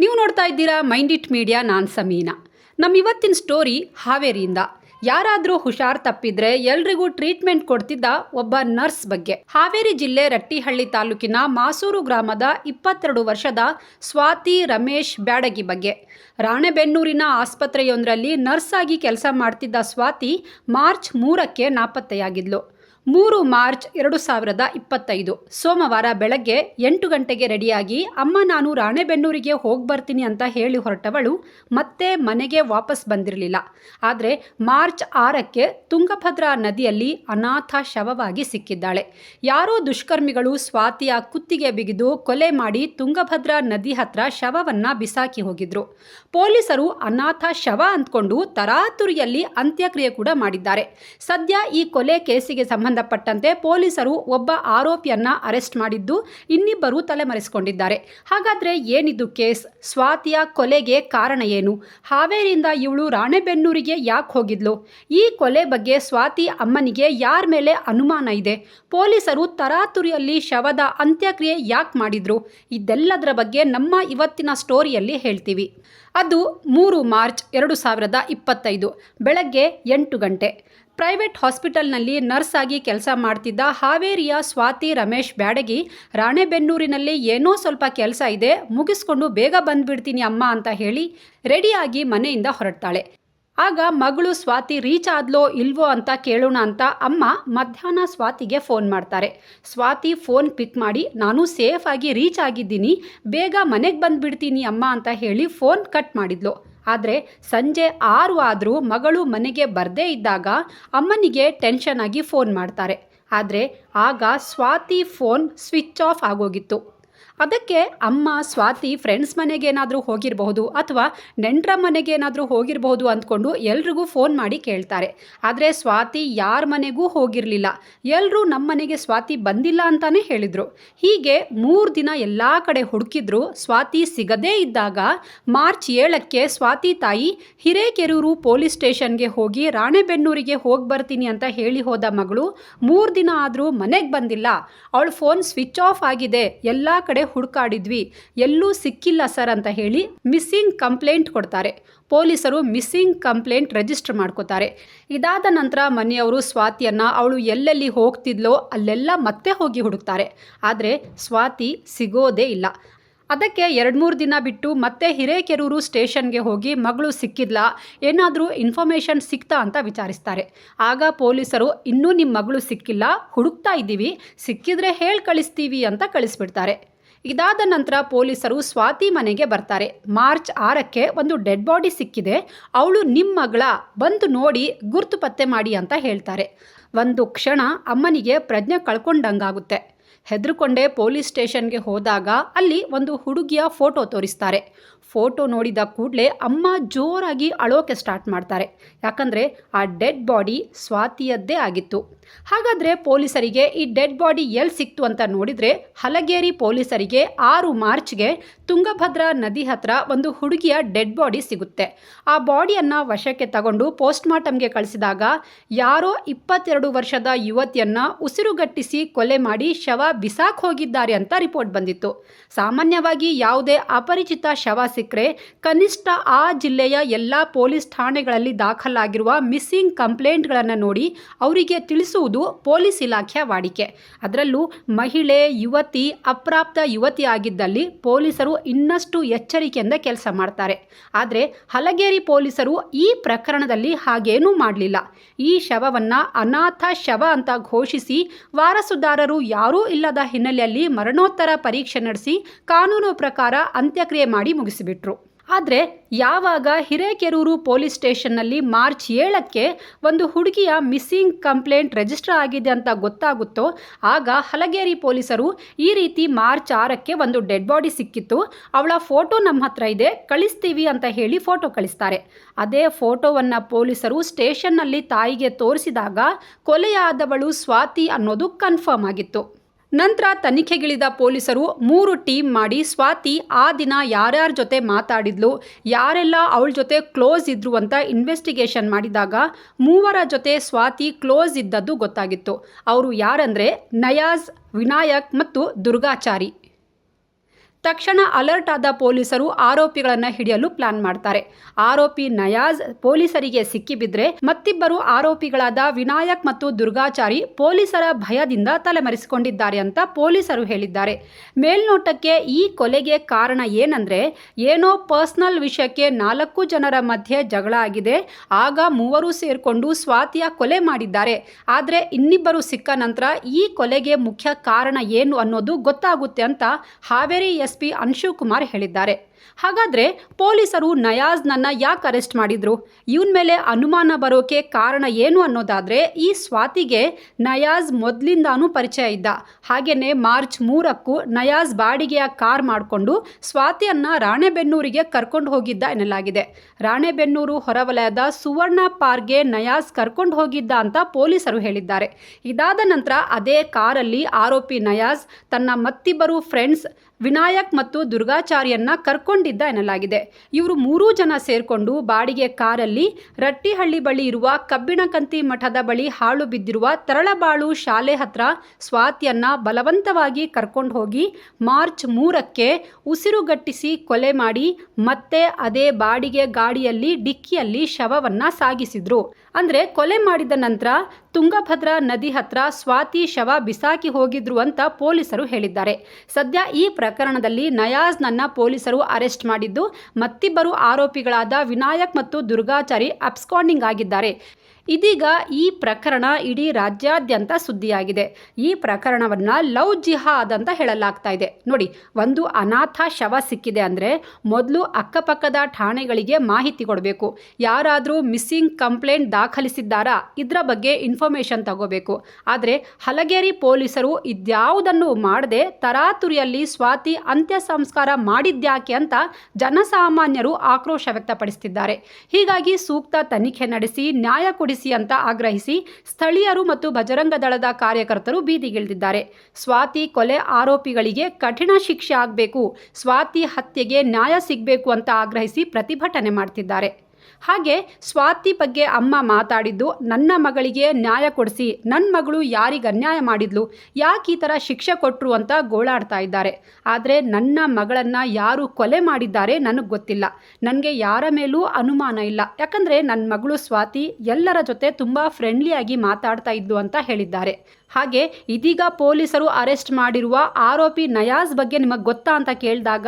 ನೀವು ನೋಡ್ತಾ ಇದ್ದೀರಾ ಮೈಂಡ್ ಇಟ್ ಮೀಡಿಯಾ, ನಾನ್ ಸಮೀನಾ. ನಮ್ಮ ಇವತ್ತಿನ ಸ್ಟೋರಿ ಹಾವೇರಿಯಿಂದ. ಯಾರಾದರೂ ಹುಷಾರ್ ತಪ್ಪಿದ್ರೆ ಎಲ್ರಿಗೂ ಟ್ರೀಟ್ಮೆಂಟ್ ಕೊಡ್ತಿದ್ದ ಒಬ್ಬ ನರ್ಸ್ ಬಗ್ಗೆ. ಹಾವೇರಿ ಜಿಲ್ಲೆ ರಟ್ಟಿಹಳ್ಳಿ ತಾಲೂಕಿನ ಮಾಸೂರು ಗ್ರಾಮದ ಇಪ್ಪತ್ತೆರಡು ವರ್ಷದ ಸ್ವಾತಿ ರಮೇಶ್ ಬ್ಯಾಡಗಿ ಬಗ್ಗೆ. ರಾಣೆಬೆನ್ನೂರಿನ ಆಸ್ಪತ್ರೆಯೊಂದರಲ್ಲಿ ನರ್ಸ್ ಆಗಿ ಕೆಲಸ ಮಾಡ್ತಿದ್ದ ಸ್ವಾತಿ ಮಾರ್ಚ್ ಮೂರಕ್ಕೆ ನಾಪತ್ತೆಯಾಗಿದ್ಲು. ಮೂರು ಮಾರ್ಚ್ ಎರಡು ಸಾವಿರದ ಇಪ್ಪತ್ತೈದು. ಸೋಮವಾರ ಬೆಳಗ್ಗೆ ಎಂಟು ಗಂಟೆಗೆ ರೆಡಿಯಾಗಿ ಅಮ್ಮ ನಾನು ರಾಣೆಬೆನ್ನೂರಿಗೆ ಹೋಗಿ ಬರ್ತೀನಿ ಅಂತ ಹೇಳಿ ಹೊರಟವಳು ಮತ್ತೆ ಮನೆಗೆ ವಾಪಸ್ ಬಂದಿರಲಿಲ್ಲ. ಆದರೆ ಮಾರ್ಚ್ ಆರಕ್ಕೆ ತುಂಗಭದ್ರಾ ನದಿಯಲ್ಲಿ ಅನಾಥ ಶವವಾಗಿ ಸಿಕ್ಕಿದ್ದಾಳೆ. ಯಾರೋ ದುಷ್ಕರ್ಮಿಗಳು ಸ್ವಾತಿಯ ಕುತ್ತಿಗೆ ಬಿಗಿದು ಕೊಲೆ ಮಾಡಿ ತುಂಗಭದ್ರಾ ನದಿ ಹತ್ರ ಶವವನ್ನು ಬಿಸಾಕಿ ಹೋಗಿದ್ರು. ಪೊಲೀಸರು ಅನಾಥ ಶವ ಅಂದ್ಕೊಂಡು ತರಾತುರಿಯಲ್ಲಿ ಅಂತ್ಯಕ್ರಿಯೆ ಕೂಡ ಮಾಡಿದ್ದಾರೆ. ಸದ್ಯ ಈ ಕೊಲೆ ಕೇಸಿಗೆ ಸಂಬಂಧಪಟ್ಟಂತೆ ಪೊಲೀಸರು ಒಬ್ಬ ಆರೋಪಿಯನ್ನ ಅರೆಸ್ಟ್ ಮಾಡಿದ್ದು ಇನ್ನಿಬ್ಬರು ತಲೆಮರೆಸಿಕೊಂಡಿದ್ದಾರೆ. ಹಾಗಾದ್ರೆ ಏನಿದು ಕೇಸ್? ಸ್ವಾತಿಯ ಕೊಲೆಗೆ ಕಾರಣ ಏನು? ಹಾವೇರಿಯಿಂದ ಇವಳು ರಾಣೆಬೆನ್ನೂರಿಗೆ ಯಾಕೆ ಹೋಗಿದ್ಲು? ಈ ಕೊಲೆ ಬಗ್ಗೆ ಸ್ವಾತಿ ಅಮ್ಮನಿಗೆ ಯಾರ ಮೇಲೆ ಅನುಮಾನ ಇದೆ? ಪೊಲೀಸರು ತರಾತುರಿಯಲ್ಲಿ ಶವದ ಅಂತ್ಯಕ್ರಿಯೆ ಯಾಕೆ ಮಾಡಿದ್ರು? ಇದೆಲ್ಲದರ ಬಗ್ಗೆ ನಮ್ಮ ಇವತ್ತಿನ ಸ್ಟೋರಿಯಲ್ಲಿ ಹೇಳ್ತೀವಿ. ಅದು ಮೂರು ಮಾರ್ಚ್ ಎರಡು ಸಾವಿರದ ಇಪ್ಪತ್ತೈದು, ಬೆಳಗ್ಗೆ ಎಂಟು ಗಂಟೆ. ಪ್ರೈವೇಟ್ ಹಾಸ್ಪಿಟಲ್ನಲ್ಲಿ ನರ್ಸ್ ಆಗಿ ಕೆಲಸ ಮಾಡ್ತಿದ್ದ ಹಾವೇರಿಯ ಸ್ವಾತಿ ರಮೇಶ್ ಬ್ಯಾಡಗಿ, ರಾಣೆಬೆನ್ನೂರಿನಲ್ಲಿ ಏನೋ ಸ್ವಲ್ಪ ಕೆಲಸ ಇದೆ, ಮುಗಿಸ್ಕೊಂಡು ಬೇಗ ಬಂದ್ಬಿಡ್ತೀನಿ ಅಮ್ಮ ಅಂತ ಹೇಳಿ ರೆಡಿಯಾಗಿ ಮನೆಯಿಂದ ಹೊರಡ್ತಾಳೆ. ಆಗ ಮಗಳು ಸ್ವಾತಿ ರೀಚ್ ಆದ್ಲೋ ಇಲ್ವೋ ಅಂತ ಕೇಳೋಣ ಅಂತ ಅಮ್ಮ ಮಧ್ಯಾಹ್ನ ಸ್ವಾತಿಗೆ ಫೋನ್ ಮಾಡ್ತಾರೆ. ಸ್ವಾತಿ ಫೋನ್ ಪಿಕ್ ಮಾಡಿ, ನಾನು ಸೇಫ್ ಆಗಿ ರೀಚ್ ಆಗಿದ್ದೀನಿ, ಬೇಗ ಮನೆಗೆ ಬಂದುಬಿಡ್ತೀನಿ ಅಮ್ಮ ಅಂತ ಹೇಳಿ ಫೋನ್ ಕಟ್ ಮಾಡಿದ್ಲು. ಆದರೆ ಸಂಜೆ ಆರು ಆದರೂ ಮಗಳು ಮನೆಗೆ ಬರದೇ ಇದ್ದಾಗ ಅಮ್ಮನಿಗೆ ಟೆನ್ಷನ್ ಆಗಿ ಫೋನ್ ಮಾಡ್ತಾರೆ. ಆದರೆ ಆಗ ಸ್ವಾತಿ ಫೋನ್ ಸ್ವಿಚ್ ಆಫ್ ಆಗೋಗಿತ್ತು. ಅದಕ್ಕೆ ಅಮ್ಮ, ಸ್ವಾತಿ ಫ್ರೆಂಡ್ಸ್ ಮನೆಗೇನಾದರೂ ಹೋಗಿರಬಹುದು ಅಥವಾ ನೆಂಟರ ಮನೆಗೇನಾದರೂ ಹೋಗಿರಬಹುದು ಅಂದ್ಕೊಂಡು ಎಲ್ರಿಗೂ ಫೋನ್ ಮಾಡಿ ಕೇಳ್ತಾರೆ. ಆದರೆ ಸ್ವಾತಿ ಯಾರ ಮನೆಗೂ ಹೋಗಿರಲಿಲ್ಲ. ಎಲ್ಲರೂ ನಮ್ಮ ಮನೆಗೆ ಸ್ವಾತಿ ಬಂದಿಲ್ಲ ಅಂತಾನೆ ಹೇಳಿದರು. ಹೀಗೆ ಮೂರು ದಿನ ಎಲ್ಲ ಕಡೆ ಹುಡುಕಿದ್ರು. ಸ್ವಾತಿ ಸಿಗದೇ ಇದ್ದಾಗ ಮಾರ್ಚ್ ಏಳಕ್ಕೆ ಸ್ವಾತಿ ತಾಯಿ ಹಿರೇಕೆರೂರು ಪೊಲೀಸ್ ಸ್ಟೇಷನ್ಗೆ ಹೋಗಿ ರಾಣೆಬೆನ್ನೂರಿಗೆ ಹೋಗಿ ಬರ್ತೀನಿ ಅಂತ ಹೇಳಿ ಹೋದ ಮಗಳು ಮೂರು ದಿನ ಆದರೂ ಮನೆಗೆ ಬಂದಿಲ್ಲ. ಅವಳು ಫೋನ್ ಸ್ವಿಚ್ ಆಫ್ ಆಗಿದೆ. ಎಲ್ಲ ಕಡೆ ಹುಡುಕಾಡಿದ್ವಿ. ಎಲ್ಲೂ ಸಿಕ್ಕಿಲ್ಲ ಸರ್ ಅಂತ ಹೇಳಿ ಮಿಸ್ಸಿಂಗ್ ಕಂಪ್ಲೇಂಟ್ ಕೊಡ್ತಾರೆ. ಪೊಲೀಸರು ಮಿಸ್ಸಿಂಗ್ ಕಂಪ್ಲೇಂಟ್ ರಿಜಿಸ್ಟರ್ ಮಾಡ್ಕೋತಾರೆ. ಇದಾದ ನಂತರ ಮನೆಯವರು ಸ್ವಾತಿಯನ್ನು ಅವಳು ಎಲ್ಲೆಲ್ಲಿ ಹೋಗ್ತಿದ್ಲೋ ಅಲ್ಲೆಲ್ಲ ಮತ್ತೆ ಹೋಗಿ ಹುಡುಕ್ತಾರೆ. ಆದರೆ ಸ್ವಾತಿ ಸಿಗೋದೇ ಇಲ್ಲ. ಅದಕ್ಕೆ ಎರಡು ಮೂರು ದಿನ ಬಿಟ್ಟು ಮತ್ತೆ ಹಿರೇಕೆರೂರು ಸ್ಟೇಷನ್ಗೆ ಹೋಗಿ ಮಗಳು ಸಿಕ್ಕಿದ್ಲಾ, ಏನಾದರೂ ಇನ್ಫಾರ್ಮೇಷನ್ ಸಿಕ್ತಾ ಅಂತ ವಿಚಾರಿಸ್ತಾರೆ. ಆಗ ಪೊಲೀಸರು, ಇನ್ನೂ ನಿಮ್ಮ ಮಗಳು ಸಿಕ್ಕಿಲ್ಲ, ಹುಡುಕ್ತಾ ಇದ್ದೀವಿ ಸಿಕ್ಕಿದ್ರೆ ಹೇಳಿ ಕಳಿಸ್ತೀವಿ ಅಂತ ಕಳಿಸ್ಬಿಡ್ತಾರೆ. ಇದಾದ ನಂತರ ಪೊಲೀಸರು ಸ್ವಾತಿ ಮನೆಗೆ ಬರ್ತಾರೆ. ಮಾರ್ಚ್ ಆರಕ್ಕೆ ಒಂದು ಡೆಡ್ ಬಾಡಿ ಸಿಕ್ಕಿದೆ. ಅವಳು ನಿಮ್ಮ ಮಗಳ. ಬಂದು ನೋಡಿ ಗುರ್ತು ಪತ್ತೆ ಮಾಡಿ ಅಂತ ಹೇಳ್ತಾರೆ. ಒಂದು ಕ್ಷಣ ಅಮ್ಮನಿಗೆ ಪ್ರಜ್ಞೆ ಕಳ್ಕೊಂಡಂಗಾಗುತ್ತೆ. ಹೆದರ್ಕೊಂಡೇ ಪೊಲೀಸ್ ಸ್ಟೇಷನ್ಗೆ ಹೋದಾಗ ಅಲ್ಲಿ ಒಂದು ಹುಡುಗಿಯ ಫೋಟೋ ತೋರಿಸ್ತಾರೆ. ಫೋಟೋ ನೋಡಿದ ಕೂಡಲೇ ಅಮ್ಮ ಜೋರಾಗಿ ಅಳೋಕೆ ಸ್ಟಾರ್ಟ್ ಮಾಡ್ತಾರೆ. ಯಾಕಂದರೆ ಆ ಡೆಡ್ ಬಾಡಿ ಸ್ವಾತಿಯದ್ದೇ ಆಗಿತ್ತು. ಹಾಗಾದರೆ ಪೊಲೀಸರಿಗೆ ಈ ಡೆಡ್ ಬಾಡಿ ಎಲ್ಲಿ ಸಿಕ್ತು ಅಂತ ನೋಡಿದರೆ ಹಲಗೇರಿ ಪೊಲೀಸರಿಗೆ ಆರು ಮಾರ್ಚ್ಗೆ ತುಂಗಭದ್ರಾ ನದಿ ಹತ್ರ ಒಂದು ಹುಡುಗಿಯ ಡೆಡ್ ಬಾಡಿ ಸಿಗುತ್ತೆ. ಆ ಬಾಡಿಯನ್ನು ವಶಕ್ಕೆ ತಗೊಂಡು ಪೋಸ್ಟ್ಮಾರ್ಟಮ್ಗೆ ಕಳಿಸಿದಾಗ ಯಾರೋ ಇಪ್ಪತ್ತೆರಡು ವರ್ಷದ ಯುವತಿಯನ್ನು ಉಸಿರುಗಟ್ಟಿಸಿ ಕೊಲೆ ಮಾಡಿ ಶವ ಬಿಸಾಕ್ ಹೋಗಿದ್ದಾರೆ ಅಂತ ರಿಪೋರ್ಟ್ ಬಂದಿತ್ತು. ಸಾಮಾನ್ಯವಾಗಿ ಯಾವುದೇ ಅಪರಿಚಿತ ಶವ ಸಿಕ್ಕರೆ ಕನಿಷ್ಠ ಆ ಜಿಲ್ಲೆಯ ಎಲ್ಲ ಪೊಲೀಸ್ ಠಾಣೆಗಳಲ್ಲಿ ದಾಖಲಾಗಿರುವ ಮಿಸ್ಸಿಂಗ್ ಕಂಪ್ಲೇಂಟ್ಗಳನ್ನು ನೋಡಿ ಅವರಿಗೆ ತಿಳಿಸುವುದು ಪೊಲೀಸ್ ಇಲಾಖೆಯ ವಾಡಿಕೆ. ಅದರಲ್ಲೂ ಮಹಿಳೆ, ಯುವತಿ, ಅಪ್ರಾಪ್ತ ಯುವತಿ ಆಗಿದ್ದಲ್ಲಿ ಪೊಲೀಸರು ಇನ್ನಷ್ಟು ಎಚ್ಚರಿಕೆಯಿಂದ ಕೆಲಸ ಮಾಡ್ತಾರೆ. ಆದರೆ ಹಲಗೇರಿ ಪೊಲೀಸರು ಈ ಪ್ರಕರಣದಲ್ಲಿ ಹಾಗೇನೂ ಮಾಡಲಿಲ್ಲ. ಈ ಶವವನ್ನು ಅನಾಥ ಶವ ಅಂತ ಘೋಷಿಸಿ ವಾರಸುದಾರರು ಯಾರೂ ಇಲ್ಲದ ಹಿನ್ನೆಲೆಯಲ್ಲಿ ಮರಣೋತ್ತರ ಪರೀಕ್ಷೆ ನಡೆಸಿ ಕಾನೂನು ಪ್ರಕಾರ ಅಂತ್ಯಕ್ರಿಯೆ ಮಾಡಿ ಮುಗಿಸಿಬಿಟ್ರು. ಆದರೆ ಯಾವಾಗ ಹಿರೇಕೆರೂರು ಪೊಲೀಸ್ ಸ್ಟೇಷನ್ನಲ್ಲಿ ಮಾರ್ಚ್ ಏಳಕ್ಕೆ ಒಂದು ಹುಡುಗಿಯ ಮಿಸ್ಸಿಂಗ್ ಕಂಪ್ಲೇಂಟ್ ರಿಜಿಸ್ಟರ್ ಆಗಿದೆ ಅಂತ ಗೊತ್ತಾಗುತ್ತೋ, ಆಗ ಹಲಗೇರಿ ಪೊಲೀಸರು ಈ ರೀತಿ ಮಾರ್ಚ್ ಆರಕ್ಕೆ ಒಂದು ಡೆಡ್ ಬಾಡಿ ಸಿಕ್ಕಿತ್ತು. ಅವಳ ಫೋಟೋ ನಮ್ಮ ಹತ್ರ ಇದೆ, ಕಳಿಸ್ತೀವಿ ಅಂತ ಹೇಳಿ ಫೋಟೋ ಕಳಿಸ್ತಾರೆ. ಅದೇ ಫೋಟೋವನ್ನು ಪೊಲೀಸರು ಸ್ಟೇಷನ್ನಲ್ಲಿ ತಾಯಿಗೆ ತೋರಿಸಿದಾಗ ಕೊಲೆಯಾದವಳು ಸ್ವಾತಿ ಅನ್ನೋದು ಕನ್ಫರ್ಮ್ ಆಗಿತ್ತು. ನಂತರ ತನಿಖೆಗಿಳಿದ ಪೊಲೀಸರು ಮೂರು ಟೀಮ್ ಮಾಡಿ ಸ್ವಾತಿ ಆ ದಿನ ಯಾರ್ಯಾರ ಜೊತೆ ಮಾತಾಡಿದ್ಲು, ಯಾರೆಲ್ಲ ಅವಳ ಜೊತೆ ಕ್ಲೋಸ್ ಇದ್ರು ಅಂತ ಇನ್ವೆಸ್ಟಿಗೇಷನ್ ಮಾಡಿದಾಗ ಮೂವರ ಜೊತೆ ಸ್ವಾತಿ ಕ್ಲೋಸ್ ಇದ್ದದ್ದು ಗೊತ್ತಾಗಿತ್ತು. ಅವರು ಯಾರಂದರೆ ನಯಾಜ್, ವಿನಾಯಕ್ ಮತ್ತು ದುರ್ಗಾಚಾರಿ. ತಕ್ಷಣ ಅಲರ್ಟ್ ಆದ ಪೊಲೀಸರು ಆರೋಪಿಗಳನ್ನು ಹಿಡಿಯಲು ಪ್ಲಾನ್ ಮಾಡ್ತಾರೆ. ಆರೋಪಿ ನಯಾಜ್ ಪೊಲೀಸರಿಗೆ ಸಿಕ್ಕಿಬಿದ್ರೆ ಮತ್ತಿಬ್ಬರು ಆರೋಪಿಗಳಾದ ವಿನಾಯಕ್ ಮತ್ತು ದುರ್ಗಾಚಾರಿ ಪೊಲೀಸರ ಭಯದಿಂದ ತಲೆಮರೆಸಿಕೊಂಡಿದ್ದಾರೆ ಅಂತ ಪೊಲೀಸರು ಹೇಳಿದ್ದಾರೆ. ಮೇಲ್ನೋಟಕ್ಕೆ ಈ ಕೊಲೆಗೆ ಕಾರಣ ಏನಂದ್ರೆ, ಏನೋ ಪರ್ಸನಲ್ ವಿಷಯಕ್ಕೆ ನಾಲ್ಕು ಜನರ ಮಧ್ಯೆ ಜಗಳ ಆಗಿದೆ. ಆಗ ಮೂವರು ಸೇರಿಕೊಂಡು ಸ್ವಾತಿಯ ಕೊಲೆ ಮಾಡಿದ್ದಾರೆ. ಆದರೆ ಇನ್ನಿಬ್ಬರು ಸಿಕ್ಕ ನಂತರ ಈ ಕೊಲೆಗೆ ಮುಖ್ಯ ಕಾರಣ ಏನು ಅನ್ನೋದು ಗೊತ್ತಾಗುತ್ತೆ ಅಂತ ಹಾವೇರಿ ಎಸ್ ಪಿ ಅನ್ಶು ಕುಮಾರ್ ಹೇಳಿದ್ದಾರೆ. ಹಾಗಾದ್ರೆ ಪೊಲೀಸರು ನಯಾಜ್ನನ್ನ ಯಾಕೆ ಅರೆಸ್ಟ್ ಮಾಡಿದ್ರು? ಇವನ್ ಮೇಲೆ ಅನುಮಾನ ಬರೋಕೆ ಕಾರಣ ಏನು ಅನ್ನೋದಾದ್ರೆ ಈ ಸ್ವಾತಿಗೆ ನಯಾಜ್ ಮೊದಲಿಂದಾನೂ ಪರಿಚಯ ಇದ್ದ. ಹಾಗೇನೆ ಮಾರ್ಚ್ ಮೂರಕ್ಕೂ ನಯಾಜ್ ಬಾಡಿಗೆಯ ಕಾರ್ ಮಾಡಿಕೊಂಡು ಸ್ವಾತಿಯನ್ನ ರಾಣೆಬೆನ್ನೂರಿಗೆ ಕರ್ಕೊಂಡು ಹೋಗಿದ್ದ ಎನ್ನಲಾಗಿದೆ. ರಾಣೆಬೆನ್ನೂರು ಹೊರವಲಯದ ಸುವರ್ಣ ಪಾರ್ಗೆ ನಯಾಜ್ ಕರ್ಕೊಂಡು ಹೋಗಿದ್ದ ಅಂತ ಪೊಲೀಸರು ಹೇಳಿದ್ದಾರೆ. ಇದಾದ ನಂತರ ಅದೇ ಕಾರಲ್ಲಿ ಆರೋಪಿ ನಯಾಜ್ ತನ್ನ ಮತ್ತಿಬ್ಬರು ಫ್ರೆಂಡ್ಸ್ ವಿನಾಯಕ್ ಮತ್ತು ದುರ್ಗಾಚಾರ್ಯನ್ನ ಕರ್ಕೊಂಡಿದ್ದ ಎನ್ನಲಾಗಿದೆ. ಇವರು ಮೂರೂ ಜನ ಸೇರ್ಕೊಂಡು ಬಾಡಿಗೆ ಕಾರಲ್ಲಿ ರಟ್ಟಿಹಳ್ಳಿ ಬಳಿ ಇರುವ ಕಬ್ಬಿಣಕಂತಿ ಮಠದ ಬಳಿ ಹಾಳು ಬಿದ್ದಿರುವ ತರಳಬಾಳು ಶಾಲೆ ಹತ್ರ ಸ್ವಾತಿಯನ್ನ ಬಲವಂತವಾಗಿ ಕರ್ಕೊಂಡು ಹೋಗಿ ಮಾರ್ಚ್ ಮೂರಕ್ಕೆ ಉಸಿರುಗಟ್ಟಿಸಿ ಕೊಲೆ ಮಾಡಿ ಮತ್ತೆ ಅದೇ ಬಾಡಿಗೆ ಗಾಡಿಯಲ್ಲಿ ಡಿಕ್ಕಿಯಲ್ಲಿ ಶವವನ್ನ ಸಾಗಿಸಿದ್ರು. ಅಂದ್ರೆ ಕೊಲೆ ಮಾಡಿದ ನಂತರ ತುಂಗಭದ್ರಾ ನದಿ ಹತ್ರ ಸ್ವಾತಿ ಶವ ಬಿಸಾಕಿ ಹೋಗಿದ್ರು ಅಂತ ಪೊಲೀಸರು ಹೇಳಿದ್ದಾರೆ. ಸದ್ಯ ಈ ಪ್ರಕರಣದಲ್ಲಿ ನಯಾಜ್ನನ್ನ ಪೊಲೀಸರು ಅರೆಸ್ಟ್ ಮಾಡಿದ್ದು ಮತ್ತಿಬ್ಬರು ಆರೋಪಿಗಳಾದ ವಿನಾಯಕ್ ಮತ್ತು ದುರ್ಗಾಚಾರಿ ಅಬ್ಸ್ಕಾಂಡಿಂಗ್ ಆಗಿದ್ದಾರೆ. ಇದೀಗ ಈ ಪ್ರಕರಣ ಇಡೀ ರಾಜ್ಯಾದ್ಯಂತ ಸುದ್ದಿಯಾಗಿದೆ. ಈ ಪ್ರಕರಣವನ್ನು ಲವ್ ಜಿಹಾದ್ ಅಂತ ಹೇಳಲಾಗ್ತಾ ಇದೆ. ನೋಡಿ, ಒಂದು ಅನಾಥ ಶವ ಸಿಕ್ಕಿದೆ ಅಂದರೆ ಮೊದಲು ಅಕ್ಕಪಕ್ಕದ ಠಾಣೆಗಳಿಗೆ ಮಾಹಿತಿ ಕೊಡಬೇಕು. ಯಾರಾದರೂ ಮಿಸ್ಸಿಂಗ್ ಕಂಪ್ಲೇಂಟ್ ದಾಖಲಿಸಿದ್ದಾರಾ? ಇದರ ಬಗ್ಗೆ ಇನ್ಫಾರ್ಮೇಷನ್ ತಗೋಬೇಕು. ಆದರೆ ಹಲಗೇರಿ ಪೊಲೀಸರು ಇದ್ಯಾವುದನ್ನು ಮಾಡದೆ ತರಾತುರಿಯಲ್ಲಿ ಸ್ವಾತಿ ಅಂತ್ಯ ಸಂಸ್ಕಾರ ಮಾಡಿದ್ಯಾಕೆ ಅಂತ ಜನಸಾಮಾನ್ಯರು ಆಕ್ರೋಶ ವ್ಯಕ್ತಪಡಿಸುತ್ತಿದ್ದಾರೆ ಹೀಗಾಗಿ ಸೂಕ್ತ ತನಿಖೆ ನಡೆಸಿ ನ್ಯಾಯ ಕೊಡಿಸಿ ಅಂತ ಆಗ್ರಹಿಸಿ ಸ್ಥಳೀಯರು ಮತ್ತು ಬಜರಂಗ ದಳದ ಕಾರ್ಯಕರ್ತರು ಬೀದಿಗಿಳಿದಿದ್ದಾರೆ. ಸ್ವಾತಿ ಕೊಲೆ ಆರೋಪಿಗಳಿಗೆ ಕಠಿಣ ಶಿಕ್ಷೆ ಆಗಬೇಕು. ಸ್ವಾತಿ ಹತ್ಯೆಗೆ ನ್ಯಾಯ ಸಿಗಬೇಕು ಅಂತ ಆಗ್ರಹಿಸಿ ಪ್ರತಿಭಟನೆ ಮಾಡ್ತಿದ್ದಾರೆ. ಹಾಗೆ ಸ್ವಾತಿ ಬಗ್ಗೆ ಅಮ್ಮ ಮಾತಾಡಿದ್ದು, ನನ್ನ ಮಗಳಿಗೆ ನ್ಯಾಯ ಕೊಡಿಸಿ ನನ್ನ ಮಗಳು ಯಾರಿಗೆ ಅನ್ಯಾಯ ಮಾಡಿದ್ಲು, ಯಾಕೆ ಈ ಥರ ಶಿಕ್ಷೆ ಕೊಟ್ಟರು ಅಂತ ಗೋಳಾಡ್ತಾ ಇದ್ದಾರೆ. ಆದರೆ ನನ್ನ ಮಗಳನ್ನು ಯಾರು ಕೊಲೆ ಮಾಡಿದ್ದಾರೆ ನನಗೆ ಗೊತ್ತಿಲ್ಲ. ನನಗೆ ಯಾರ ಮೇಲೂ ಅನುಮಾನ ಇಲ್ಲ. ಯಾಕಂದರೆ ನನ್ನ ಮಗಳು ಸ್ವಾತಿ ಎಲ್ಲರ ಜೊತೆ ತುಂಬ ಫ್ರೆಂಡ್ಲಿಯಾಗಿ ಮಾತಾಡ್ತಾ ಇದ್ಲು ಅಂತ ಹೇಳಿದ್ದಾರೆ. ಹಾಗೆ ಇದೀಗ ಪೊಲೀಸರು ಅರೆಸ್ಟ್ ಮಾಡಿರುವ ಆರೋಪಿ ನಯಾಜ್ ಬಗ್ಗೆ ನಿಮಗೆ ಗೊತ್ತಾ ಅಂತ ಕೇಳಿದಾಗ,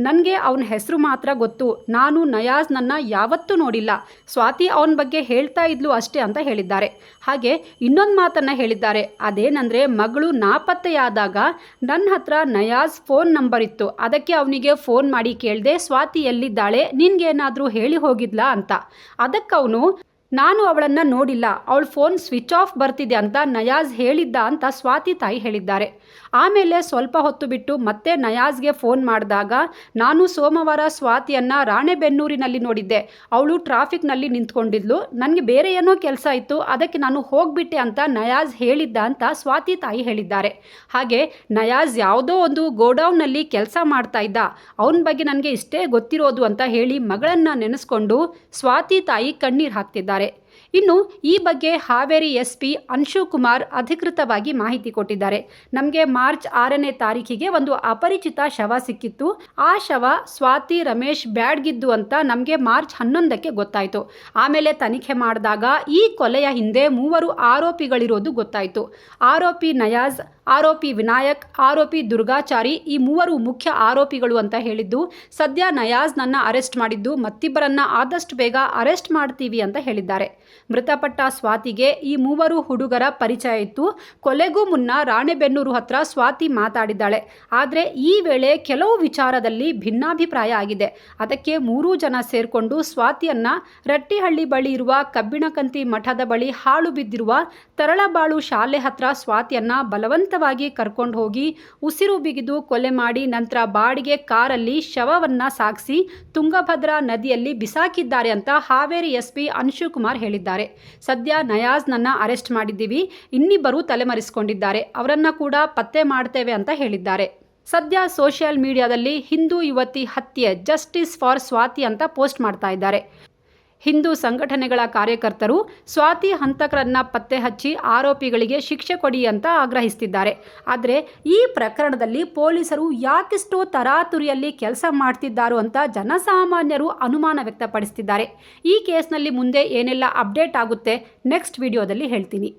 ನನಗೆ ಅವನ ಹೆಸರು ಮಾತ್ರ ಗೊತ್ತು. ನಾನು ನಯಾಜ್ನನ್ನು ಯಾವತ್ತೂ ನೋಡಿಲ್ಲ. ಸ್ವಾತಿ ಅವನ ಬಗ್ಗೆ ಹೇಳ್ತಾ ಇದ್ಲು ಅಷ್ಟೇ ಅಂತ ಹೇಳಿದ್ದಾರೆ. ಹಾಗೆ ಇನ್ನೊಂದು ಮಾತನ್ನು ಹೇಳಿದ್ದಾರೆ. ಅದೇನಂದ್ರೆ, ಮಗಳು ನಾಪತ್ತೆಯಾದಾಗ ನನ್ನ ಹತ್ರ ನಯಾಜ್ ಫೋನ್ ನಂಬರ್ ಇತ್ತು. ಅದಕ್ಕೆ ಅವನಿಗೆ ಫೋನ್ ಮಾಡಿ ಕೇಳಿದೆ, ಸ್ವಾತಿ ಎಲ್ಲಿದ್ದಾಳೆ, ನಿನ್ಗೇನಾದರೂ ಹೇಳಿ ಹೋಗಿದ್ಲಾ ಅಂತ. ಅದಕ್ಕೆ ಅವನು ನಾನು ಅವಳನ್ನು ನೋಡಿಲ್ಲ. ಅವಳ ಫೋನ್ ಸ್ವಿಚ್ ಆಫ್ ಬರ್ತಿದೆ ಅಂತ ನಯಾಜ್ ಹೇಳಿದ್ದ ಅಂತ ಸ್ವಾತಿ ತಾಯಿ ಹೇಳಿದ್ದಾರೆ. ಆಮೇಲೆ ಸ್ವಲ್ಪ ಹೊತ್ತು ಬಿಟ್ಟು ಮತ್ತೆ ನಯಾಜ್ಗೆ ಫೋನ್ ಮಾಡಿದಾಗ ನಾನು ಸೋಮವಾರ ಸ್ವಾತಿಯನ್ನು ರಾಣೆಬೆನ್ನೂರಿನಲ್ಲಿ ನೋಡಿದ್ದೆ. ಅವಳು ಟ್ರಾಫಿಕ್ನಲ್ಲಿ ನಿಂತ್ಕೊಂಡಿದ್ಲು. ನನಗೆ ಬೇರೆ ಏನೋ ಕೆಲಸ ಇತ್ತು. ಅದಕ್ಕೆ ನಾನು ಹೋಗ್ಬಿಟ್ಟೆ ಅಂತ ನಯಾಜ್ ಹೇಳಿದ್ದ ಅಂತ ಸ್ವಾತಿ ತಾಯಿ ಹೇಳಿದ್ದಾರೆ. ಹಾಗೆ ನಯಾಜ್ ಯಾವುದೋ ಒಂದು ಗೋಡೌನ್ನಲ್ಲಿ ಕೆಲಸ ಮಾಡ್ತಾ ಇದ್ದ. ಅವನ ಬಗ್ಗೆ ನನಗೆ ಇಷ್ಟೇ ಗೊತ್ತಿರೋದು ಅಂತ ಹೇಳಿ ಮಗಳನ್ನು ನೆನೆಸ್ಕೊಂಡು ಸ್ವಾತಿ ತಾಯಿ ಕಣ್ಣೀರು ಹಾಕ್ತಿದ್ದಾರೆ. ಮಾಡ್ತಾರೆ ಇನ್ನು ಈ ಬಗ್ಗೆ ಹಾವೇರಿ ಎಸ್ ಪಿ ಕುಮಾರ್ ಅಧಿಕೃತವಾಗಿ ಮಾಹಿತಿ ಕೊಟ್ಟಿದ್ದಾರೆ. ನಮಗೆ ಮಾರ್ಚ್ ಆರನೇ ತಾರೀಕಿಗೆ ಒಂದು ಅಪರಿಚಿತ ಶವ ಸಿಕ್ಕಿತ್ತು. ಆ ಶವ ಸ್ವಾತಿ ರಮೇಶ್ ಬ್ಯಾಡ್ಗಿದ್ದು ಅಂತ ನಮಗೆ ಮಾರ್ಚ್ ಹನ್ನೊಂದಕ್ಕೆ ಗೊತ್ತಾಯಿತು. ಆಮೇಲೆ ತನಿಖೆ ಮಾಡಿದಾಗ ಈ ಕೊಲೆಯ ಹಿಂದೆ ಮೂವರು ಆರೋಪಿಗಳಿರೋದು ಗೊತ್ತಾಯಿತು. ಆರೋಪಿ ನಯಾಜ್, ಆರೋಪಿ ವಿನಾಯಕ್, ಆರೋಪಿ ದುರ್ಗಾಚಾರಿ ಈ ಮೂವರು ಮುಖ್ಯ ಆರೋಪಿಗಳು ಅಂತ ಹೇಳಿದ್ದು, ಸದ್ಯ ನಯಾಜ್ನನ್ನ ಅರೆಸ್ಟ್ ಮಾಡಿದ್ದು, ಮತ್ತಿಬ್ಬರನ್ನ ಆದಷ್ಟು ಬೇಗ ಅರೆಸ್ಟ್ ಮಾಡ್ತೀವಿ ಅಂತ ಹೇಳಿದ್ದಾರೆ. ಮೃತಪಟ್ಟ ಸ್ವಾತಿಗೆ ಈ ಮೂವರು ಹುಡುಗರ ಪರಿಚಯ ಇತ್ತು. ಕೊಲೆಗೂ ಮುನ್ನ ರಾಣೆಬೆನ್ನೂರು ಹತ್ರ ಸ್ವಾತಿ ಮಾತಾಡಿದ್ದಾಳೆ. ಆದರೆ ಈ ವೇಳೆ ಕೆಲವು ವಿಚಾರದಲ್ಲಿ ಭಿನ್ನಾಭಿಪ್ರಾಯ ಆಗಿದೆ. ಅದಕ್ಕೆ ಮೂರೂ ಜನ ಸೇರಿಕೊಂಡು ಸ್ವಾತಿಯನ್ನ ರಟ್ಟಿಹಳ್ಳಿ ಬಳಿ ಇರುವ ಕಬ್ಬಿಣಕಂತಿ ಮಠದ ಬಳಿ ಹಾಳು ಬಿದ್ದಿರುವ ತರಳಬಾಳು ಶಾಲೆ ಹತ್ರ ಸ್ವಾತಿಯನ್ನ ಬಲವಂತವಾಗಿ ಕರ್ಕೊಂಡು ಹೋಗಿ ಉಸಿರು ಬಿಗಿದು ಕೊಲೆ ಮಾಡಿ ನಂತರ ಬಾಡಿಗೆ ಕಾರಲ್ಲಿ ಶವವನ್ನ ಸಾಗಿಸಿ ತುಂಗಭದ್ರಾ ನದಿಯಲ್ಲಿ ಬಿಸಾಕಿದ್ದಾರೆ ಅಂತ ಹಾವೇರಿ ಎಸ್ಪಿ ಅನ್ಶುಕುಮಾರ್ ಅನ್ಶು ಹೇಳಿದ್ದಾರೆ ಸದ್ಯ ನಯಾಜ್ನನ್ನ ಅರೆಸ್ಟ್ ಮಾಡಿದ್ದೀವಿ. ಇನ್ನಿಬ್ಬರು ತಲೆಮರೆಸಿಕೊಂಡಿದ್ದಾರೆ. ಅವರನ್ನ ಕೂಡ ಪತ್ತೆ ಮಾಡ್ತೇವೆ ಅಂತ ಹೇಳಿದ್ದಾರೆ. ಸದ್ಯ ಸೋಷಿಯಲ್ ಮೀಡಿಯಾದಲ್ಲಿ ಹಿಂದೂ ಯುವತಿ ಹತ್ಯೆ, ಜಸ್ಟಿಸ್ ಫಾರ್ ಸ್ವಾತಿ ಅಂತ ಪೋಸ್ಟ್ ಮಾಡ್ತಾ ಇದ್ದಾರೆ. ಹಿಂದೂ ಸಂಘಟನೆಗಳ ಕಾರ್ಯಕರ್ತರು ಸ್ವಾತಿ ಹಂತಕರನ್ನ ಪತ್ತೆ ಹಚ್ಚಿ ಆರೋಪಿಗಳಿಗೆ ಶಿಕ್ಷೆ ಕೊಡಿ ಅಂತ ಆಗ್ರಹಿಸುತ್ತಿದ್ದಾರೆ ಆದರೆ ಈ ಪ್ರಕರಣದಲ್ಲಿ ಪೊಲೀಸರು ಯಾಕಿಷ್ಟೋ ತರಾತುರಿಯಲ್ಲಿ ಕೆಲಸ ಮಾಡ್ತಿದ್ದಾರೋ ಅಂತ ಜನಸಾಮಾನ್ಯರು ಅನುಮಾನ ವ್ಯಕ್ತಪಡಿಸುತ್ತಿದ್ದಾರೆ ಈ ಕೇಸ್ನಲ್ಲಿ ಮುಂದೆ ಏನೆಲ್ಲ ಅಪ್ಡೇಟ್ ಆಗುತ್ತೆ, ನೆಕ್ಸ್ಟ್ ವಿಡಿಯೋದಲ್ಲಿ ಹೇಳ್ತೀನಿ.